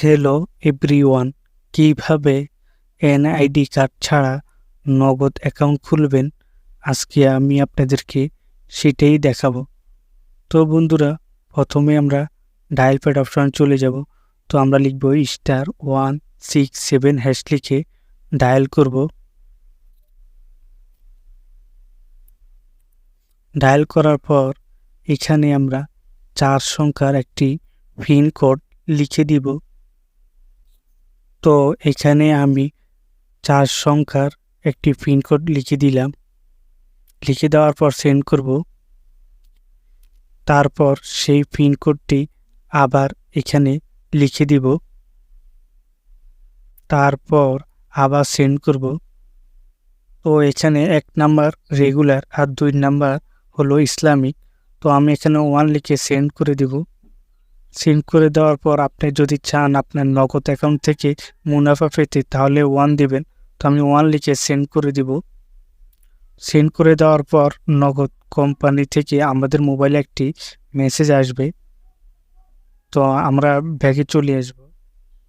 Hello everyone কীভাবে NID card ছাড়া Nagad account খুলবেন? আজকে আমি আপনাদেরকে সেটাই দেখাবো। তো বন্ধুরা, প্রথমে আমরা ডায়াল প্যাড অপশন চলে যাব। তো আমরা লিখব star one six seven hash লিখে ডায়াল করব। ডায়াল করার পর এখানে আমরা চার সংখ্যার একটি পিন কোড লিখে দিব। তো এখানে আমি চার সংখ্যার একটি পিনকোড লিখে দিলাম। লিখে দেওয়ার পর সেন্ড করব। তারপর সেই পিনকোডটি আবার এখানে লিখে দিব। তারপর আবার সেন্ড করব। তো এখানে এক নাম্বার রেগুলার আর দুই নাম্বার হলো ইসলামিক। তো আমি এখানে ওয়ান লিখে সেন্ড করে দিব। সেন্ড করে দেওয়ার পর আপনি যদি চান আপনার নগদ অ্যাকাউন্ট থেকে মুনাফা পেতে, তাহলে ওয়ান দিবেন। তো আমি ওয়ান লিখে সেন্ড করে দিব। সেন্ড করে দেওয়ার পর নগদ কোম্পানি থেকে আমাদের মোবাইলে একটি মেসেজ আসবে। তো আমরা ব্যাগে চলে আসব।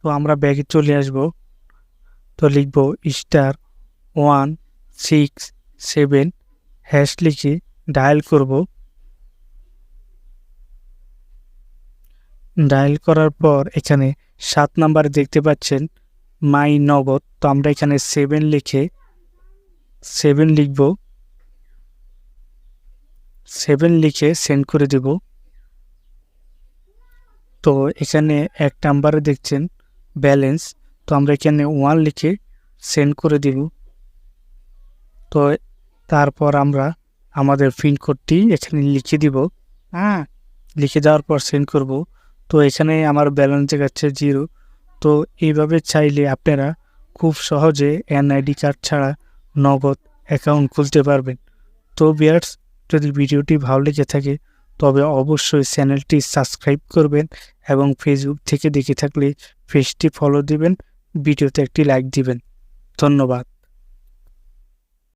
তো আমরা ব্যাগে চলে আসব। তো লিখব star one six seven hash লিখে ডায়াল করব। ডায়াল করার পর এখানে সাত নাম্বার দেখতে পাচ্ছেন মাই নগদ। তো আমরা এখানে সেভেন লিখে সেভেন লিখব। সেভেন লিখে সেন্ড করে দেব। তো এখানে এক নাম্বারে দেখছেন ব্যালেন্স তো আমরা এখানে ওয়ান লিখে সেন্ড করে দিব। তো তারপর আমরা আমাদের পিনকোডটি এখানে লিখে দিব। হ্যাঁ লিখে দেওয়ার পর সেন্ড করব। তো এখানে আমার ব্যালেন্স দেখাচ্ছে জিরো তো এইভাবে চাইলে আপনারা খুব সহজে এনআইডি কার্ড ছাড়া নগদ অ্যাকাউন্ট খুলতে পারবেন। তো বিয়ার্স যদি ভিডিওটি ভালো লেগে থাকে, তবে অবশ্যই চ্যানেলটি সাবস্ক্রাইব করবেন এবং ফেসবুক থেকে দেখে থাকলে পেজটি ফলো দিবেন, ভিডিওতে একটি লাইক দিবেন। ধন্যবাদ।